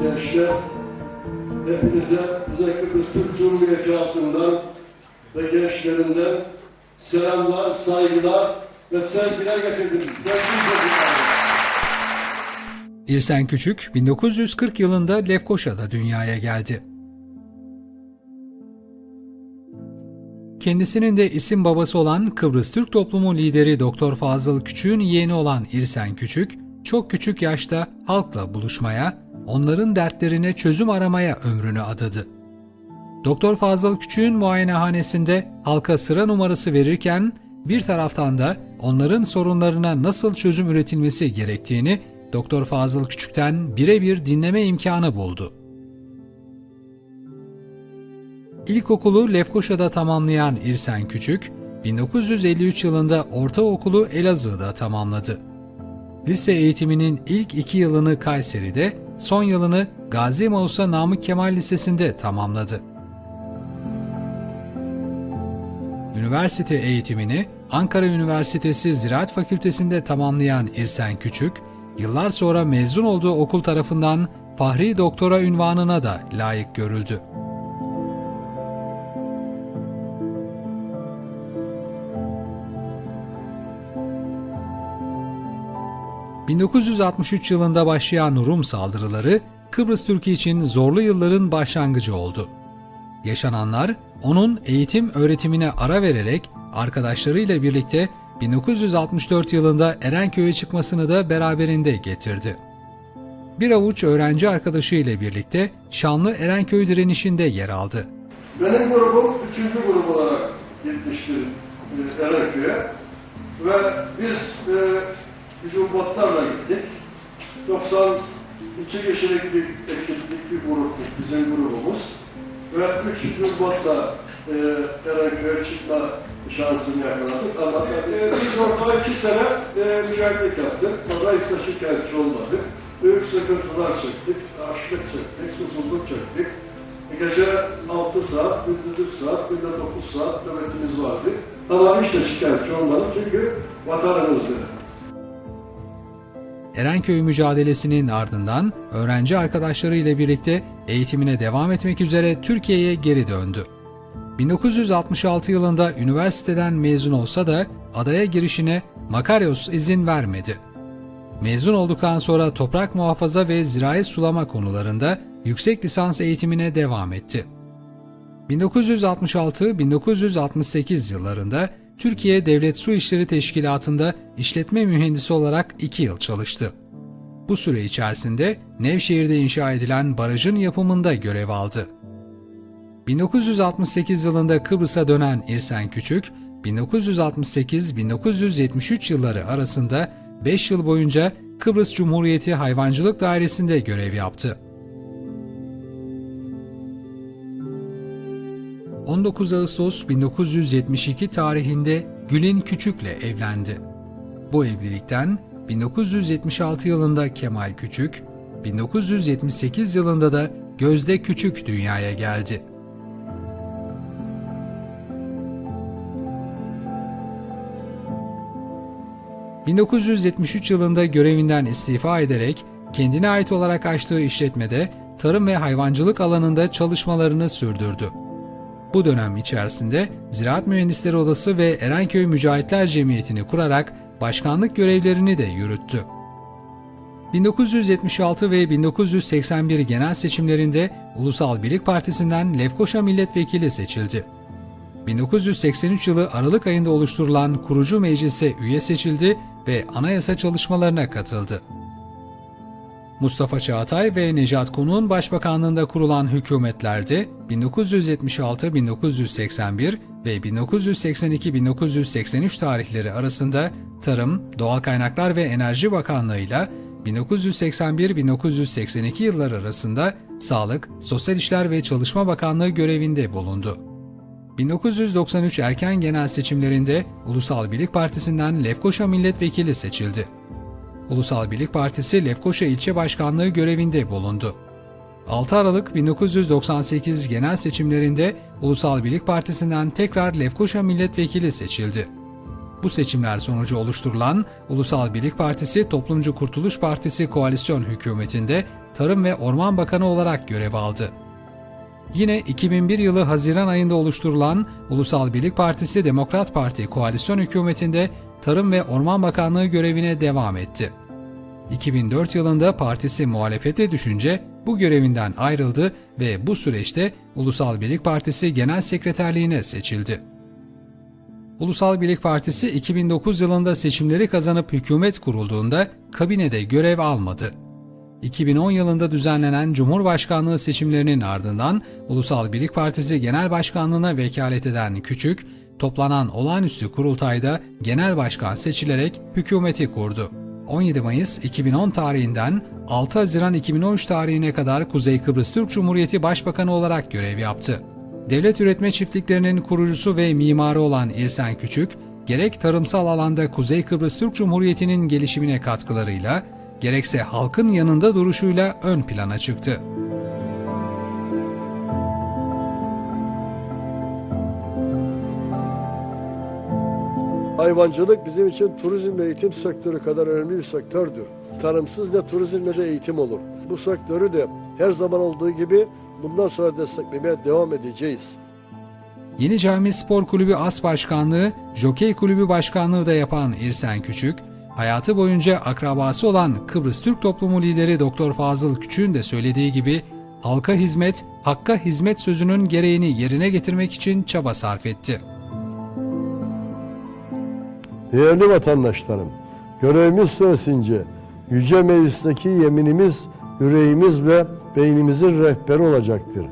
gençler, hepinize Kuzey Türk Cumhuriyeti halkından ve gençlerinden selamlar, saygılar ve sevgiler getirdim. Sevgili. İrsen Küçük 1940 yılında Lefkoşa'da dünyaya geldi. Kendisinin de isim babası olan Kıbrıs Türk toplumu lideri Doktor Fazıl Küçük'ün yeğeni olan İrsen Küçük, çok küçük yaşta halkla buluşmaya, onların dertlerine çözüm aramaya ömrünü adadı. Doktor Fazıl Küçük'ün muayenehanesinde halka sıra numarası verirken bir taraftan da onların sorunlarına nasıl çözüm üretilmesi gerektiğini Doktor Fazıl Küçük'ten birebir dinleme imkanı buldu. İlkokulu Lefkoşa'da tamamlayan İrsen Küçük, 1953 yılında ortaokulu Elazığ'da tamamladı. Lise eğitiminin ilk iki yılını Kayseri'de, son yılını Gazi Mausa Namık Kemal Lisesi'nde tamamladı. Üniversite eğitimini Ankara Üniversitesi Ziraat Fakültesi'nde tamamlayan İrsen Küçük, yıllar sonra mezun olduğu okul tarafından Fahri Doktora ünvanına da layık görüldü. ...1963 yılında başlayan Rum saldırıları Kıbrıs Türk'ü için zorlu yılların başlangıcı oldu. Yaşananlar onun eğitim öğretimine ara vererek arkadaşlarıyla birlikte 1964 yılında Erenköy'e çıkmasını da beraberinde getirdi. Bir avuç öğrenci arkadaşı ile birlikte Şanlı Erenköy direnişinde yer aldı. Benim grubum üçüncü grup olarak gitmiştir e, Erenköy'e ve biz e, Cumhurbatlarla gittik. 92 kişilik bir ekiplik bir gruptuk bizim grubumuz ve 3 Cumhurbat'la e, Erenköy'e çıkma şansını yakaladık ama e, biz orada iki sene e, mücadele yaptık. Orada de şikayetçi olmadık. Büyük sıkıntılar çektik, açlık çektik, susuzluk çektik. Gece 6 saat, gündüz 3 saat, günde 9 saat nöbetimiz vardı. Ama hiç de şikayetçi olmadık çünkü vatanımızdı. Erenköy mücadelesinin ardından öğrenci arkadaşları ile birlikte eğitimine devam etmek üzere Türkiye'ye geri döndü. 1966 yılında üniversiteden mezun olsa da adaya girişine Makarios izin vermedi. Mezun olduktan sonra toprak muhafaza ve zirai sulama konularında yüksek lisans eğitimine devam etti. 1966-1968 yıllarında Türkiye Devlet Su İşleri Teşkilatı'nda işletme mühendisi olarak 2 yıl çalıştı. Bu süre içerisinde Nevşehir'de inşa edilen barajın yapımında görev aldı. 1968 yılında Kıbrıs'a dönen İrsen Küçük, 1968-1973 yılları arasında 5 yıl boyunca Kıbrıs Cumhuriyeti Hayvancılık Dairesi'nde görev yaptı. 19 Ağustos 1972 tarihinde Gül'in Küçük'le evlendi. Bu evlilikten 1976 yılında Kemal Küçük, 1978 yılında da Gözde Küçük dünyaya geldi. ...1973 yılında görevinden istifa ederek kendine ait olarak açtığı işletmede tarım ve hayvancılık alanında çalışmalarını sürdürdü. Bu dönem içerisinde Ziraat Mühendisleri Odası ve Erenköy Mücahitler Cemiyeti'ni kurarak başkanlık görevlerini de yürüttü. 1976 ve 1981 genel seçimlerinde Ulusal Birlik Partisi'nden Lefkoşa milletvekili seçildi. 1983 yılı Aralık ayında oluşturulan kurucu meclise üye seçildi ve anayasa çalışmalarına katıldı. Mustafa Çağatay ve Necat Konuk'un başbakanlığında kurulan hükümetlerde 1976-1981 ve 1982-1983 tarihleri arasında Tarım, Doğal Kaynaklar ve Enerji Bakanlığı ile 1981-1982 yılları arasında Sağlık, Sosyal İşler ve Çalışma Bakanlığı görevinde bulundu. 1993 erken genel seçimlerinde Ulusal Birlik Partisi'nden Lefkoşa milletvekili seçildi. Ulusal Birlik Partisi Lefkoşa İlçe Başkanlığı görevinde bulundu. 6 Aralık 1998 genel seçimlerinde Ulusal Birlik Partisi'nden tekrar Lefkoşa milletvekili seçildi. Bu seçimler sonucu oluşturulan Ulusal Birlik Partisi Toplumcu Kurtuluş Partisi koalisyon hükümetinde Tarım ve Orman Bakanı olarak görev aldı. Yine 2001 yılı Haziran ayında oluşturulan Ulusal Birlik Partisi Demokrat Parti koalisyon hükümetinde Tarım ve Orman Bakanlığı görevine devam etti. 2004 yılında partisi muhalefete düşünce bu görevinden ayrıldı ve bu süreçte Ulusal Birlik Partisi Genel Sekreterliğine seçildi. Ulusal Birlik Partisi 2009 yılında seçimleri kazanıp hükümet kurulduğunda kabinede görev almadı. 2010 yılında düzenlenen Cumhurbaşkanlığı seçimlerinin ardından Ulusal Birlik Partisi Genel Başkanlığına vekalet eden Küçük, toplanan olağanüstü kurultayda genel başkan seçilerek hükümeti kurdu. 17 Mayıs 2010 tarihinden 6 Haziran 2013 tarihine kadar Kuzey Kıbrıs Türk Cumhuriyeti Başbakanı olarak görev yaptı. Devlet üretme çiftliklerinin kurucusu ve mimarı olan İrsen Küçük, gerek tarımsal alanda Kuzey Kıbrıs Türk Cumhuriyeti'nin gelişimine katkılarıyla, gerekse halkın yanında duruşuyla ön plana çıktı. Hayvancılık bizim için turizm ve eğitim sektörü kadar önemli bir sektördür. Tarımsız ne turizm ne de eğitim olur. Bu sektörü de her zaman olduğu gibi bundan sonra desteklemeye devam edeceğiz. Yeni Cami Spor Kulübü As Başkanlığı, Jokey Kulübü Başkanlığı da yapan İrsen Küçük, hayatı boyunca akrabası olan Kıbrıs Türk Toplumu lideri Doktor Fazıl Küçük'ün de söylediği gibi halka hizmet, hakka hizmet sözünün gereğini yerine getirmek için çaba sarf etti. Değerli vatandaşlarım, görevimiz süresince Yüce Meclis'teki yeminimiz, yüreğimiz ve beynimizin rehberi olacaktır.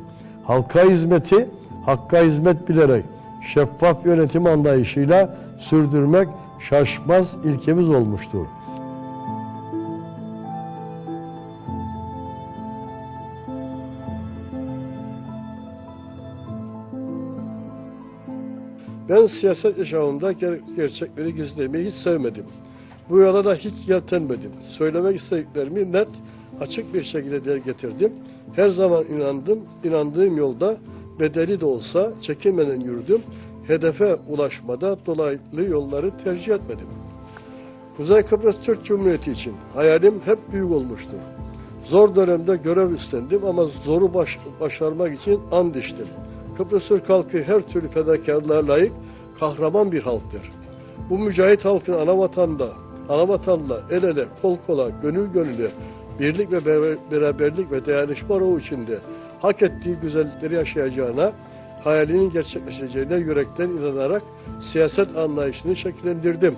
Halka hizmeti, hakka hizmet bilerek şeffaf yönetim anlayışıyla sürdürmek şaşmaz ilkemiz olmuştur. Ben siyaset yaşamında ger- gerçekleri gizlemeyi hiç sevmedim. Bu yola da hiç yeltenmedim. Söylemek istediklerimi net, açık bir şekilde dile getirdim. Her zaman inandım, inandığım yolda bedeli de olsa çekinmeden yürüdüm. Hedefe ulaşmada dolaylı yolları tercih etmedim. Kuzey Kıbrıs Türk Cumhuriyeti için hayalim hep büyük olmuştur. Zor dönemde görev üstlendim ama zoru baş- başarmak için and içtim. Kıbrıs Türk halkı her türlü fedakarlığa layık kahraman bir halktır. Bu mücahit halkın ana vatanda, ana vatanla el ele, kol kola, gönül gönüle, birlik ve be- beraberlik ve dayanışma ruhu içinde hak ettiği güzellikleri yaşayacağına, hayalinin gerçekleşeceğine yürekten inanarak siyaset anlayışını şekillendirdim.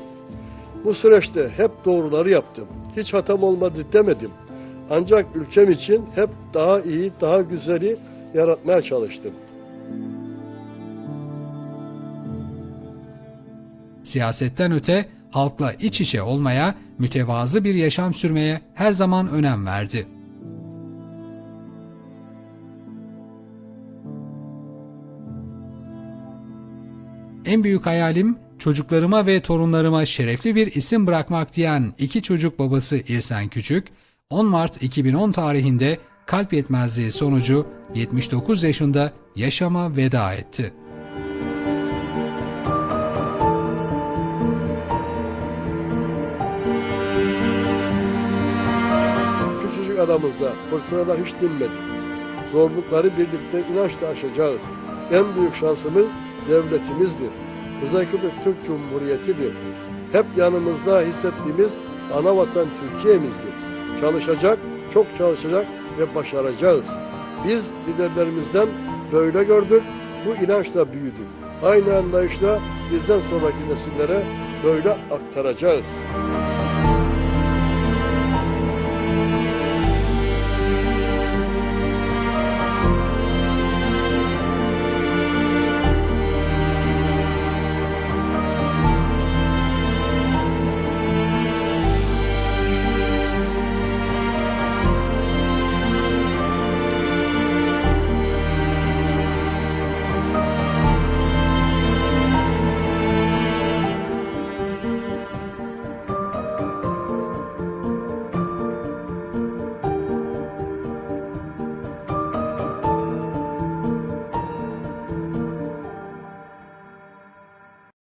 Bu süreçte hep doğruları yaptım. Hiç hatam olmadı demedim. Ancak ülkem için hep daha iyi, daha güzeli yaratmaya çalıştım. Siyasetten öte halkla iç içe olmaya, mütevazı bir yaşam sürmeye her zaman önem verdi. En büyük hayalim çocuklarıma ve torunlarıma şerefli bir isim bırakmak diyen iki çocuk babası İrsen Küçük, 10 Mart 2010 tarihinde kalp yetmezliği sonucu 79 yaşında yaşama veda etti. Adamızda fırtınalar hiç dinmedi. Zorlukları birlikte inançla aşacağız. En büyük şansımız devletimizdir. Kıbrıs Türk Cumhuriyeti'dir. Hep yanımızda hissettiğimiz ana vatan Türkiye'mizdir. Çalışacak, çok çalışacak ve başaracağız. Biz liderlerimizden böyle gördük, bu inançla büyüdük. Aynı anlayışla bizden sonraki nesillere böyle aktaracağız.